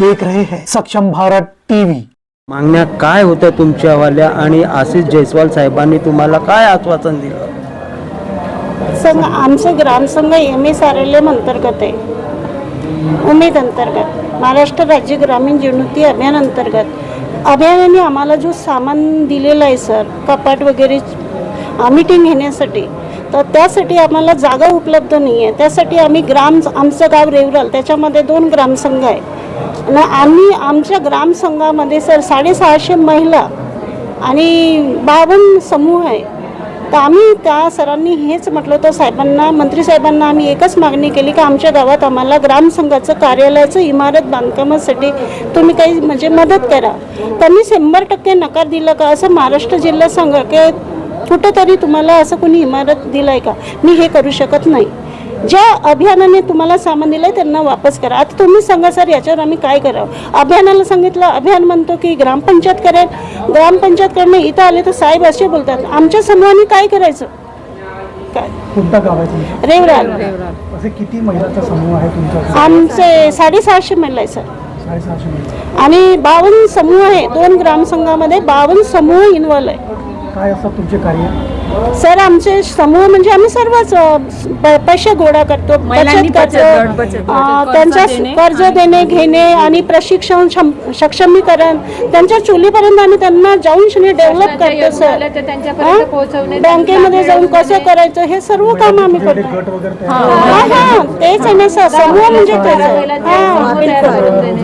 देख रहे हैं। सक्षम भारत टीवी। मागण्या काय होत्या तुमच्यावाल्या आणि आशिष जयस्वाल साहेबांनी तुम्हाला काय आश्वासन दिलं? संघ आमचे ग्रामसंघ M S R L M अंतर्गत आहे. उमेद अंतर्गत. महाराष्ट्र राज्य ग्रामीण जीवनोन्नती अभियान अंतर्गत. अभियानाने आम्हाला जो सामान दिलेलं आहे सर कपाट वगैरे मीटिंग घेण्यासाठी तर त्यासाठी आम्हाला जागा उपलब्ध नाही आहे त्यासाठी आम्ही ग्राम आमचं गाव रेवरल त्याच्यामध्ये दोन ग्रामसंघ आहे आणि आम्ही आमच्या ग्रामसंघामध्ये सर साडेसहाशे महिला आणि बावन्न समूह आहे. तर आम्ही त्या सरांनी हेच म्हटलं होतं साहेबांना मंत्री साहेबांना आम्ही एकच मागणी केली की आमच्या गावात आम्हाला ग्रामसंघाचं कार्यालयाचं इमारत बांधकामासाठी तुम्ही काही म्हणजे मदत करा. त्यांनी शंभर टक्के नकार दिला का? असं महाराष्ट्र जिल्हा संघ की कुठंतरी तुम्हाला असं कोणी इमारत दिलं आहे का? मी हे करू शकत नाही. ज्या अभियानाने तुम्हाला सामान दिलं आहे त्यांना वापस करा. आता तुम्ही सांगा सर याच्यावर आम्ही काय करावं? अभियानाला सांगितलं अभियान म्हणतो की ग्रामपंचायत करेल. ग्रामपंचायत करणे इथं आले तर साहेब असे बोलतात आमच्या समूहाने काय करायचं? काय? कोणतं गाव आहे तुमचं? रेवराल असे किती महिलांचा समूह आहे तुमचा? आमचे साडेसहाशे महिला आहे सर. साडेसहाशे महिला. आणि बावन्न समूह आहे दोन ग्रामसंघामध्ये बावन्न समूह इन्व्हॉल्व आहे. काय असतात तुमचे कार्य? सर आमचे समूह म्हणजे आम्ही सर्वच पैसे गोळा करतो. बचत कर्ज त्यांच्या देणे कर्ज देणे घेणे आणि प्रशिक्षण क्षम- सक्षमीकरण त्यांच्या चुलीपर्यंत आम्ही त्यांना जाऊन शनी डेव्हलप करतो सर. पोहोचवणे हा? बँकेमध्ये जाऊन कसं करायचं हे सर्व काम आम्ही करतो. हा हा तेच आहे ना सर. समूह म्हणजे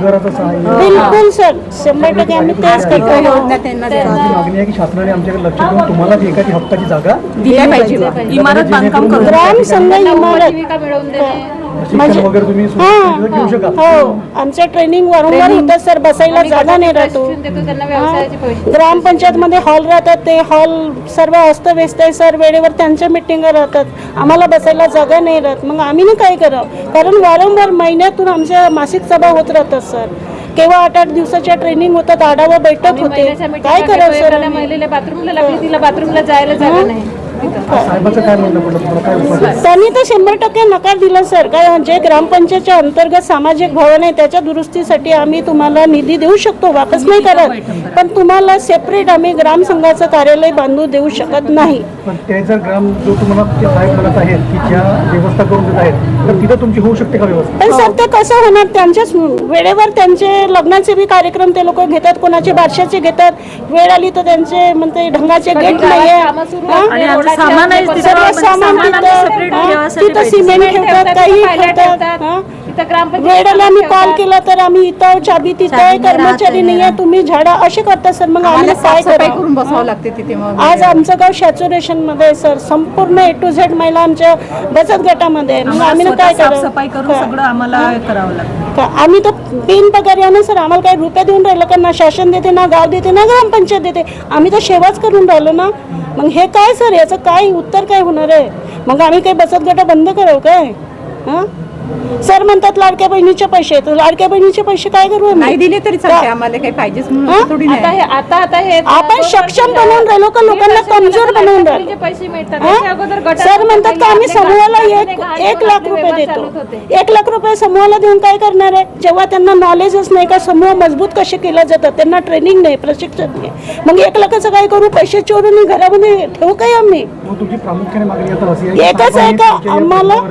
हा रोजगाराचं सहाय्य बिलकुल सर. शंभर टक्के आम्ही तेच करतो मागणी आहे की शासनाने आमच्याकडे लक्ष देऊन तुम्हाला एखादी हक्काची जागा दिल्या पाहिजे. इमारत बांधकाम करून. ग्राम संघ इमारत. शिक्षण वगैरे तुम्ही हा घेऊ शकाल. हो. आमचं ट्रेनिंग वारंवार होतं सर बसायला जागा नाही राहतो. ग्रामपंचायत मध्ये हॉल राहतात ते हॉल सर्व अस्तव्यस्त आहे सर वेळेवर त्यांच्या मिटिंग राहतात. आम्हाला बसायला जागा नाही राहत. मग आम्ही ना काय करावं? कारण वारंवार महिन्यातून आमच्या मासिक सभा होत राहतात सर केव्हा आठ आठ दिवसाच्या ट्रेनिंग होतात आढावा बैठक होते. काय करावं सर बाथरूमला लागली तिला बाथरूमला जायला जागा नाही. त्यांनी तर शंभर टक्के नकार दिला सर. काय जे ग्रामपंचायतच्या अंतर्गत सामाजिक भवन आहे त्याच्या दुरुस्तीसाठी आम्ही तुम्हाला निधी देऊ शकतो वापस नाही करत. पण तुम्हाला सेपरेट आम्ही ग्रामसंघाचं कार्यालय बांधू देऊ शकत नाही. पण ते जर ग्राम जो तुम्हाला ते साहेब म्हणत आहेत की ज्या व्यवस्था करून देत आहेत तर तिथं तुमची होऊ शकते का व्यवस्था? पण सर ते कसं होणार? त्यांच्याच वेळेवर त्यांचे लग्नाचे बी कार्यक्रम ते लोक घेतात कोणाचे बारशाचे घेतात. वेळ आली तर त्यांचे म्हणते ढंगाचे गेट नाहीये. आणि हा? आमचं सामान आहे सर्व म्हणजे सामान तिथं. सिमेंट ठेवतात काही ठेवतात. वेळेला आम्ही कॉल केला तर आम्ही इथं चाबी तिथं आहे कर्मचारी नाही आहे तुम्ही झाडा असे करता सर मग आम्ही काय करून बसावं लागते तिथे आज आमचं गाव सॅच्युरेशनमध्ये आहे, सर संपूर्ण ए टू झेड महिला आमच्या बचत गटामध्ये. मग आम्ही काय साफसफाई करून सगळं आम्हाला करावं लागतं. का- आम्ही तर बिन पगार या ना सर आम्हाला काही रुपये देऊन राहिलं का? ना शासन देते ना गाव देते ना ग्रामपंचायत देते. आम्ही तर सेवाच करून राहिलो ना. मग हे काय सर? याचं काय उत्तर काय होणार आहे? मग आम्ही काही बचत गट बंद करावं काय? हां? सर म्हणतात लाडक्या बहिणीचे पैसे तर लाडक्या बहिणीचे पैसे काय करू आम्ही? नाही दिले तरी चालते आम्हाला काही पाहिजेच हा? म्हणून थोडी आता हे आता आता हे आपण सक्षम बनवून राहिलो का? लोकांना कमजोर बनवून राहिलो. पैसे मिळतात. हा? त्याच्या अगोदर गटात सर म्हणतात की आम्ही समूहाला एक लाख रुपये देतो. एक लाख रुपये समूहाला देऊन काय करणार आहे? जेव्हा त्यांना नॉलेजच नाही का समूह मजबूत कसे केला जातात त्यांना ट्रेनिंग नाही प्रशिक्षण नाही. मग एक लाखाचं काय करू? पैसे चोरून घरामध्ये ठेवू काय आम्ही? मग तुमची प्रामुख्याने मागणी आता अशी आहे की एकच आहे का? तुमच्या या आम्हाला-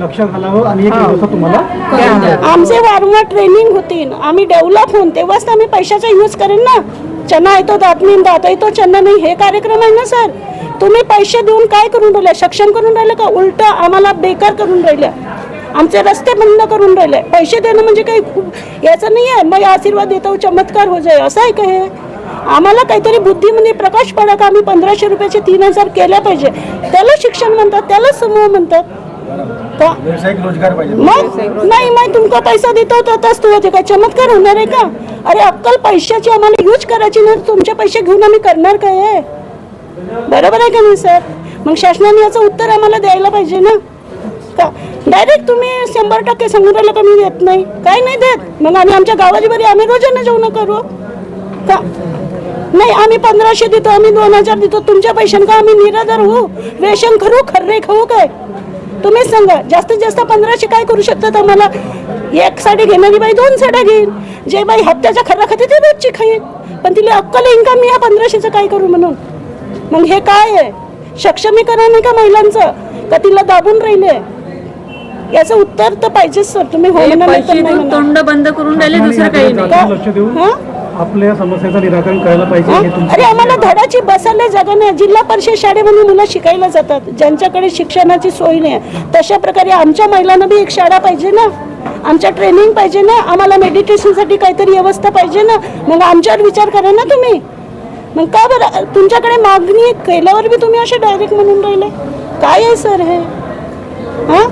प्रश्नावरती लक्ष घालावं आणि एक व्यवस्था तुम्हाला द्यावी. आमचे वारंवार ट्रेनिंग होतील. आम्ही डेव्हलप होऊन तेव्हाच तर आम्ही पैशाचा यूज करेन ना. चना येतो दात नाही दात येतो चना नाही. हे कार्यक्रम आहे ना सर? तुम्ही पैसे देऊन काय करून राहिले सक्षम करून राहिले का? उलट आम्हाला बेकार करून राहिले आमचे रस्ते बंद करून राहिले. पैसे देणं म्हणजे काही याचं नाही आहे. मग आशीर्वाद देतो चमत्कार हो जाय. असं आहे का हे? आम्हाला काहीतरी बुद्धीमध्ये प्रकाश पडा का? आम्ही पंधराशे रुपयाचे तीन हजार केल्या पाहिजे. त्याला शिक्षण म्हणतात त्याला समूह म्हणतात. का मग? नाही मग तुमका पैसा देतो तर तस तू होते का चमत्कार होणार आहे का? अरे अक्कल पैशाची आम्हाला यूज करायची नाही तुमचे पैसे घेऊन आम्ही करणार काय आहे बरोबर आहे का नाही सर मग शासनाने याचं उत्तर आम्हाला द्यायला पाहिजे ना? का? डायरेक्ट तुम्ही शंभर टक्के सांगून राहिलं का मी देत नाही? काय नाही देत. मग आम्ही आमच्या गावाची बरी आम्ही रोजानं जेवण करू. का? नाही आम्ही पंधराशे देतो आम्ही दोन हजार देतो. तुमच्या पैशांना का आम्ही निराधार होऊ. रेशन करू खर्रे खाऊ काय? तुम्हीच सांगा. जास्तीत जास्त पंधराशे काय करू शकतात आम्हाला? एक साडी घेणारी बाई दोन साड्या घेईल जे बाई हप्त्याच्या खर्रा खाते ते रोजची खाईल पण तिला अक्कल येईन का मी ह्या पंधराशेचं काय करू म्हणून? मग हे काय आहे? सक्षमीकरण आहे का महिलांचं? का तिला दाबून राहिले? याचं उत्तर तर पाहिजेच सर. तुम्ही हो म्हणा नाही म्हणा. तोंड बंद करून राहिले दुसरं काही नाही. शासनाने लक्ष देऊन हा? आपल्या समस्येचं निराकरण करायला पाहिजे अरे आम्हाला धडाची बसायला जागा नाही. जिल्हा परिषद शाळेमध्ये मुलं शिकायला जातात. ज्यांच्याकडे शिक्षणाची सोय नाही. तशा प्रकारे आमच्या महिलांना बी एक शाळा पाहिजे ना. आमच्या ट्रेनिंग पाहिजे ना. आम्हाला मेडिटेशनसाठी काहीतरी व्यवस्था पाहिजे ना. मग आमच्यावर विचार करा ना तुम्ही. मग का बरं? तुमच्याकडे मागणी केल्यावर बी तुम्ही असे डायरेक्ट म्हणून राहिले. काय आहे सर हे? हा?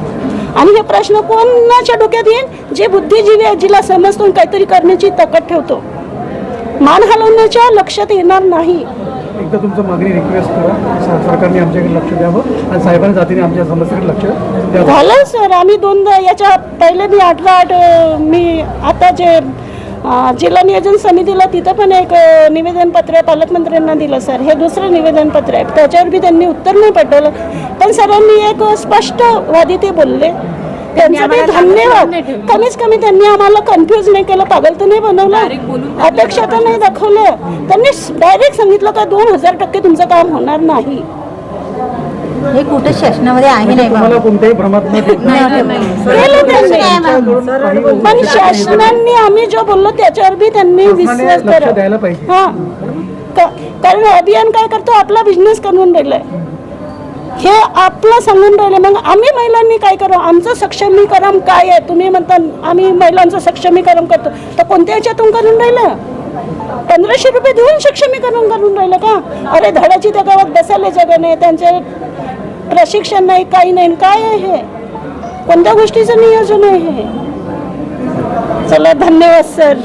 आणि हे प्रश्न कोणाच्या डोक्यात येईल? जे बुद्धिजीवी आहे जिला समजतो काहीतरी करण्याची ताकद ठेवतो. मान हलवण्याच्या लक्षात येणार नाही. एकदा तुमचं मागणी रिक्वेस्ट करा. सरकारने आमच्याकडे लक्ष द्यावं आणि साहेबांनी जातीने आमच्या समस्येकडे लक्ष द्यावं. झालं सर. आम्ही दोनदा याच्या पहिले मी अठरा आठ मी आता जे जिल्हा नियोजन समितीला तिथं पण एक अं, निवेदन पत्र पालकमंत्र्यांना दिलं सर. हे दुसरं निवेदन पत्र आहे. त्याच्यावर बी त्यांनी उत्तर नाही पडलं पण सरांनी एक स्पष्ट वादी ते बोलले. त्यांचं ते धन्यवाद. कमीच कमी त्यांनी आम्हाला कन्फ्यूज नाही केलं पागल तर नाही बनवलं. अपेक्षा तर नाही दाखवलं. त्यांनी डायरेक्ट सांगितलं का दोन हजार टक्के तुमचं काम होणार नाही. हे कुठे शासनामध्ये आहे म्हणजे नाही तुम्हाला कोणत्याही भ्रमात न ठेवता केलं त्यांनी त्यांच्याकडून काही पण शासनाने आम्ही जो बोललो त्याच्यावर बी त्यांनी विश्वास द्यायला पाहिजे. हा. कारण अभियान काय करतो? आपला बिझनेस करून राहिलाय. हे आपलं सांगून राहिले. मग आम्ही महिलांनी काय करू आमचं सक्षमीकरण काय आहे? तुम्ही म्हणता आम्ही महिलांचं सक्षमीकरण करतो. तर कोणत्या याच्यातून करून राहिलं? पंधराशे रुपये देऊन सक्षमीकरण करून राहिलं का? अरे धडाची त्या गावात बसायला जागा नाही. त्यांचे प्रशिक्षण नाही काही नाही. काय आहे? हे कोणत्या गोष्टीचं नियोजन आहे हे? चला धन्यवाद सर.